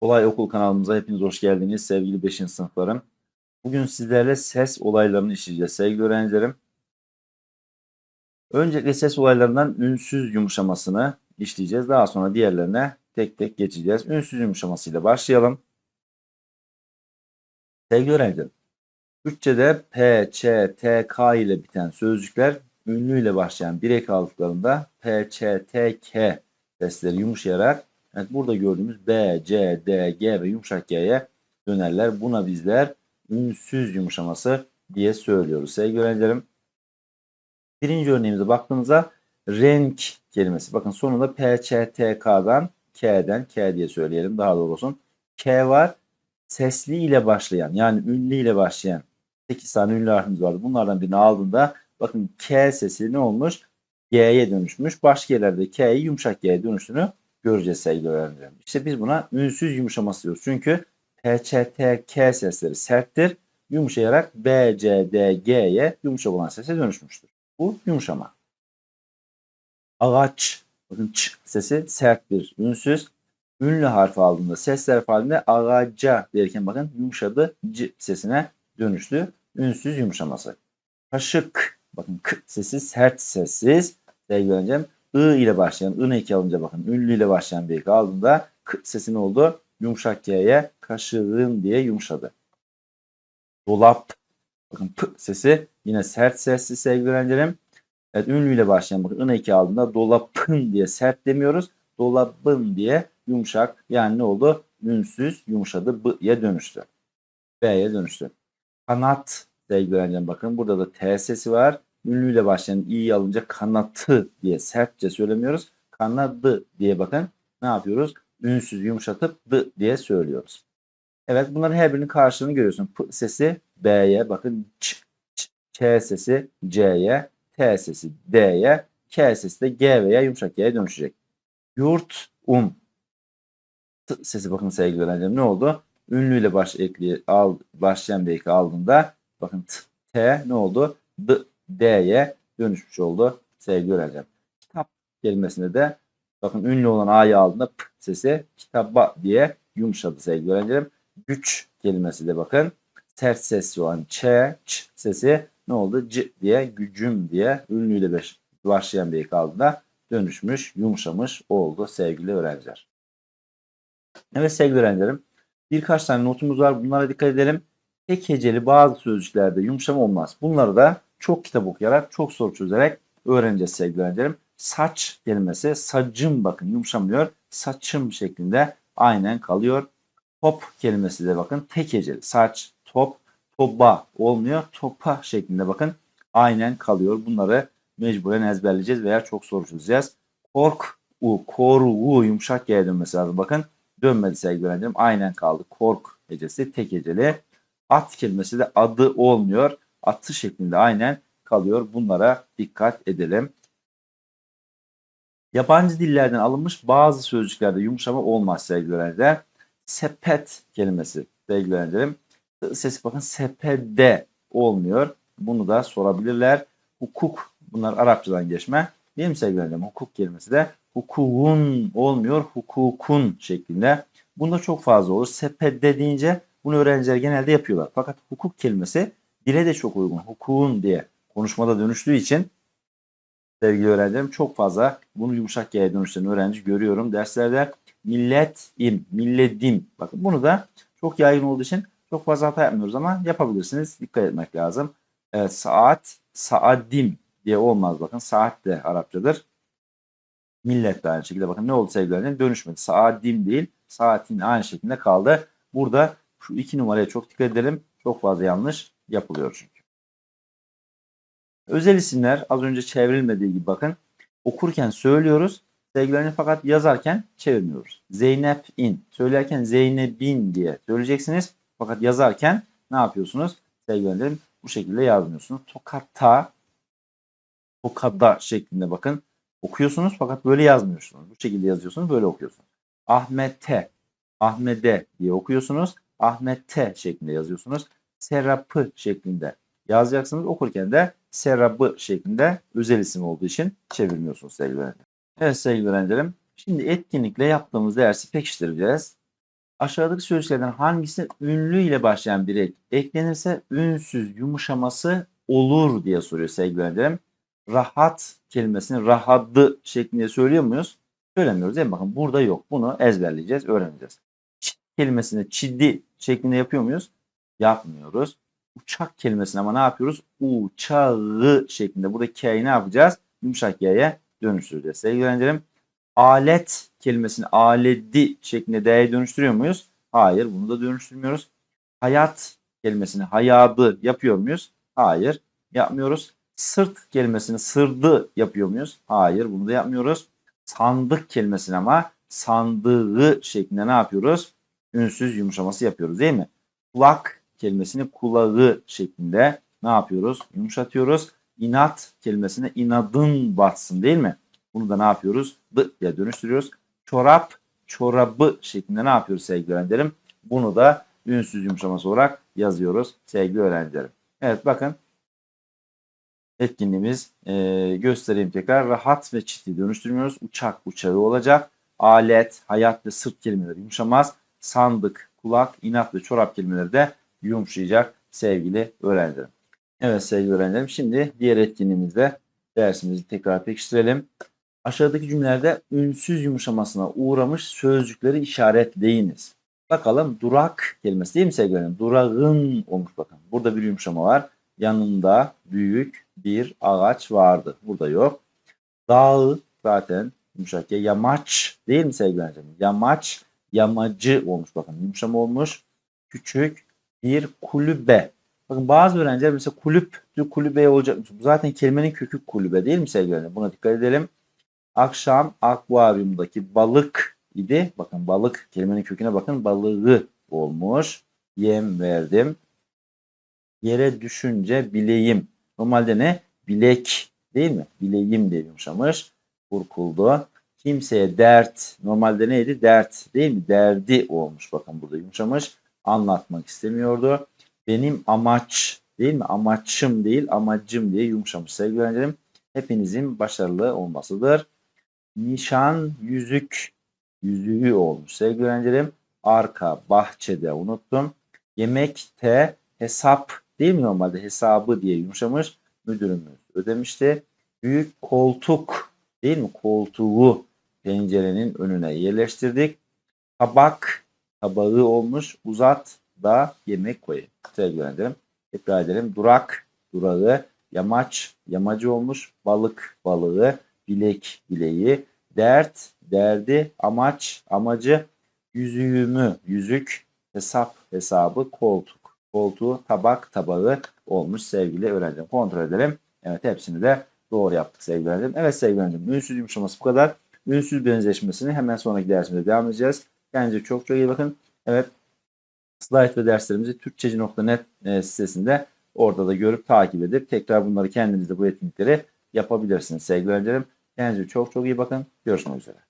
Olay Okul kanalımıza hepiniz hoş geldiniz sevgili 5. sınıflarım. Bugün sizlerle ses olaylarını işleyeceğiz sevgili öğrencilerim. Öncelikle ses olaylarından ünsüz yumuşamasını işleyeceğiz. Daha sonra diğerlerine tek tek geçeceğiz. Ünsüz yumuşamasıyla başlayalım. Sevgili öğrencilerim, Türkçe'de P, Ç, T, K ile biten sözcükler ünlü ile başlayan bir ek aldıklarında P, Ç, T, K sesleri yumuşayarak evet, burada gördüğümüz B, C, D, G ve yumuşak G'ye dönerler. Buna bizler ünsüz yumuşaması diye söylüyoruz. Sevgili öğrencilerim, birinci örneğimize baktığımızda renk kelimesi. Bakın sonunda P, Ç, T, K'dan K'den K diye söyleyelim daha doğru. K var. Sesli ile başlayan yani ünlü ile başlayan 8 tane ünlü harfimiz vardı. Bunlardan birini aldığında bakın K sesi ne olmuş? G'ye dönüşmüş. Başka yerlerde K'yi yumuşak G'ye dönüştüğünü göreceğiz sevgili öğrencilerim. İşte biz buna ünsüz yumuşaması diyoruz. Çünkü P, Ç, T, K sesleri serttir. Yumuşayarak B, C, D, G'ye yumuşak olan sese dönüşmüştür. Bu yumuşama. Ağaç. Bakın ç sesi serttir. Ünsüz. Ünlü harfi aldığında sesler halinde ağaca derken bakın yumuşadı. C sesine dönüştü. Ünsüz yumuşaması. Kaşık. Bakın k sesi sert sessiz. Sevgili öğrencim. I ile başlayan, I eki alınca bakın ünlü ile başlayan bir eki aldığında k sesi ne oldu? Yumuşak G'ye kaşığın diye yumuşadı. Dolap. Bakın p sesi yine sert sesli sevgili öğrencilerim. Evet ünlüyle başlayan bakın ın eki aldığında dolapın diye sert demiyoruz. Dolabın diye yumuşak yani ne oldu? Ünsüz yumuşadı b'ye dönüştü. B'ye dönüştü. Kanat sevgili öğrencilerim bakın burada da T sesi var. Ünlüyle başlayan i'yi alınca kanatı diye sertçe söylemiyoruz. Kanadı diye bakın ne yapıyoruz? Ünsüz yumuşatıp d diye söylüyoruz. Evet bunların her birinin karşılığını görüyorsun. P sesi B'ye bakın ç, ç, Ç sesi C'ye, T sesi D'ye, K sesi de G veya yumuşak G'ye dönüşecek. Yurt, um. T sesi bakın sevgili öğrencilerim ne oldu? Ünlüyle baş ekli, al, başlayan bir eki aldığında bakın t, T ne oldu? D, D'ye dönüşmüş oldu sevgili öğrencilerim. Kitap kelimesinde de bakın ünlü olan A'yı aldığında P sesi kitaba diye yumuşadı sevgili öğrencilerim. Güç kelimesi de bakın ters sesli olan ç, ç sesi ne oldu? C diye gücüm diye ünlüyle başlayan bir ek aldığında dönüşmüş, yumuşamış oldu sevgili öğrenciler. Evet sevgili öğrencilerim birkaç tane notumuz var. Bunlara dikkat edelim. Tek heceli bazı sözcüklerde yumuşama olmaz. Bunları da çok kitap okuyarak, çok soru çözerek öğreneceğiz sevgili öğrencilerim. Saç kelimesi sacım bakın yumuşamıyor. Saçım şeklinde aynen kalıyor. Top kelimesi de bakın tek heceli. Saç, top, toba olmuyor. Topa şeklinde bakın aynen kalıyor. Bunları mecburen ezberleyeceğiz veya çok soru çözeceğiz. Kork, u, koru, u yumuşak G'ye dönmesi lazım. Bakın dönmedi sevgili öğrencim. Aynen kaldı. Kork hecesi tek heceli. At kelimesi de adı olmuyor. Atı şeklinde aynen kalıyor. Bunlara dikkat edelim. Yabancı dillerden alınmış bazı sözcüklerde yumuşama olmaz sevgili öğrenciler. Sepet kelimesi sevgili öğrencilerim. Sesi bakın sepede olmuyor. Bunu da sorabilirler. Hukuk bunlar Arapçadan geçme. Değil mi sevgili öğrencilerim? Hukuk kelimesi de hukukun olmuyor. Hukukun şeklinde. Bunda çok fazla olur. Sepede deyince bunu öğrenciler genelde yapıyorlar. Fakat hukuk kelimesi dile de çok uygun. Hukukun diye konuşmada dönüştüğü için sevgili öğrencilerim çok fazla bunu yumuşak G'ye dönüştüren öğrenci görüyorum derslerde. Milletim, milledim. Bakın bunu da çok yaygın olduğu için çok fazla hata yapmıyoruz ama yapabilirsiniz. Dikkat etmek lazım. Evet, saat, saadim diye olmaz bakın. Saat de Arapçadır. Millet de aynı şekilde bakın ne oldu sevgili öğrencilerim? Dönüşmedi. Saadim değil, saatin aynı şekilde kaldı. Burada şu iki numaraya çok dikkat edelim. Çok fazla yanlış yapılıyor çünkü. Özel isimler az önce çevrilmediği gibi bakın. Okurken söylüyoruz. Sevgilerini fakat yazarken çevirmiyoruz. Zeynep in. Söylerken Zeynep'in diye söyleyeceksiniz. Fakat yazarken ne yapıyorsunuz? Sevgilerim bu şekilde yazmıyorsunuz. Tokatta, tokada şeklinde bakın. Okuyorsunuz fakat böyle yazmıyorsunuz. Bu şekilde yazıyorsunuz, böyle okuyorsunuz. Ahmet'e, Ahmet'e diye okuyorsunuz. Ahmet'e şeklinde yazıyorsunuz. Serapı şeklinde yazacaksınız. Okurken de serabı şeklinde özel isim olduğu için çevirmiyorsunuz sevgili öğrencilerim. Evet sevgili öğrencilerim. Şimdi etkinlikle yaptığımız dersi pekiştireceğiz. Aşağıdaki sözcüklerden hangisine ünlü ile başlayan bir ek eklenirse ünsüz yumuşaması olur diye soruyor sevgili öğrencilerim. Rahat kelimesini rahadı şeklinde söylüyor muyuz? Söylemiyoruz değil mi? Bakın burada yok. Bunu ezberleyeceğiz, öğreneceğiz. Çit kelimesini çidi şeklinde yapıyor muyuz? Yapmıyoruz. Uçak kelimesini ama ne yapıyoruz? Uçağı şeklinde. Burada K'yi ne yapacağız? Yumuşak Y'ye dönüştüreceğiz. Sevgili öğrencilerim alet kelimesini aledi şeklinde D'ye dönüştürüyor muyuz? Hayır bunu da dönüştürmüyoruz. Hayat kelimesini hayadı yapıyor muyuz? Hayır yapmıyoruz. Sırt kelimesini sırdı yapıyor muyuz? Hayır bunu da yapmıyoruz. Sandık kelimesini ama sandığı şeklinde ne yapıyoruz? Ünsüz yumuşaması yapıyoruz değil mi? Kulak kelimesini kulağı şeklinde ne yapıyoruz? Yumuşatıyoruz. İnat kelimesine inadın batsın değil mi? Bunu da ne yapıyoruz? D diye dönüştürüyoruz. Çorap, çorabı şeklinde ne yapıyoruz sevgili öğrencilerim? Bunu da ünsüz yumuşaması olarak yazıyoruz sevgili öğrencilerim. Evet bakın etkinliğimiz e, göstereyim tekrar. Rahat ve çiti dönüştürmüyoruz. Uçak uçağı olacak. Alet, hayat ve sırt kelimeleri yumuşamaz. Sandık, kulak, inat ve çorap kelimeleri de yumuşayacak sevgili öğrencilerim. Evet sevgili öğrencilerim şimdi diğer etkinliğimizde dersimizi tekrar pekiştirelim. Aşağıdaki cümlelerde ünsüz yumuşamasına uğramış sözcükleri işaretleyiniz. Bakalım durak kelimesi değil mi sevgili öğrencilerim? Durağın olmuş bakın. Burada bir yumuşama var. Yanında büyük bir ağaç vardı. Burada yok. Dağ zaten yumuşak ya. Yamaç değil mi sevgili öğrencilerim? Yamaç, yamacı olmuş bakın. Yumuşama olmuş. Küçük bir kulübe. Bakın bazı öğrenciler mesela kulüp, kulübe olacak. Zaten kelimenin kökü kulübe değil mi sevgili öğrencilerim? Buna dikkat edelim. Akşam akvaryumdaki balık idi. Bakın balık kelimenin köküne bakın balığı olmuş. Yem verdim. Yere düşünce bileğim. Normalde ne? Bilek değil mi? Bileğim diye yumuşamış. Burkuldu. Kimseye dert. Normalde neydi? Dert değil mi? Derdi olmuş. Bakın burada yumuşamış. Anlatmak istemiyordu. Benim amaç değil mi? Amaçım değil amacım diye yumuşamış sevgili öğrencilerim. Hepinizin başarılı olmasıdır. Nişan yüzük yüzüğü olmuş sevgili öğrencilerim. Arka bahçede unuttum. Yemekte hesap değil mi normalde hesabı diye yumuşamış. Müdürümüz ödemişti. Büyük koltuk değil mi? Koltuğu pencerenin önüne yerleştirdik. Tabak tabağı olmuş. Uzat da yemek koyayım. Sevgili öğrencilerim. Tekrar edelim. Durak durağı. Yamaç yamacı olmuş. Balık balığı bilek bileği, dert, derdi, amaç, amacı, yüzüğümü, yüzük, hesap, hesabı, koltuk, koltuğu, tabak, tabağı olmuş sevgili öğrencim. Kontrol edelim. Evet hepsini de doğru yaptık sevgili öğrencim. Evet sevgili öğrencim ünsüz yumuşaması bu kadar. Ünsüz benzeşmesini hemen sonraki dersimizde devam edeceğiz. Kendinize çok çok iyi bakın. Evet slide ve derslerimizi türkçeci.net e, sitesinde orada da görüp takip edip tekrar bunları kendinizde bu etkinlikleri yapabilirsiniz sevgili öğrencilerim. Kendinize çok çok iyi bakın. Görüşmek üzere.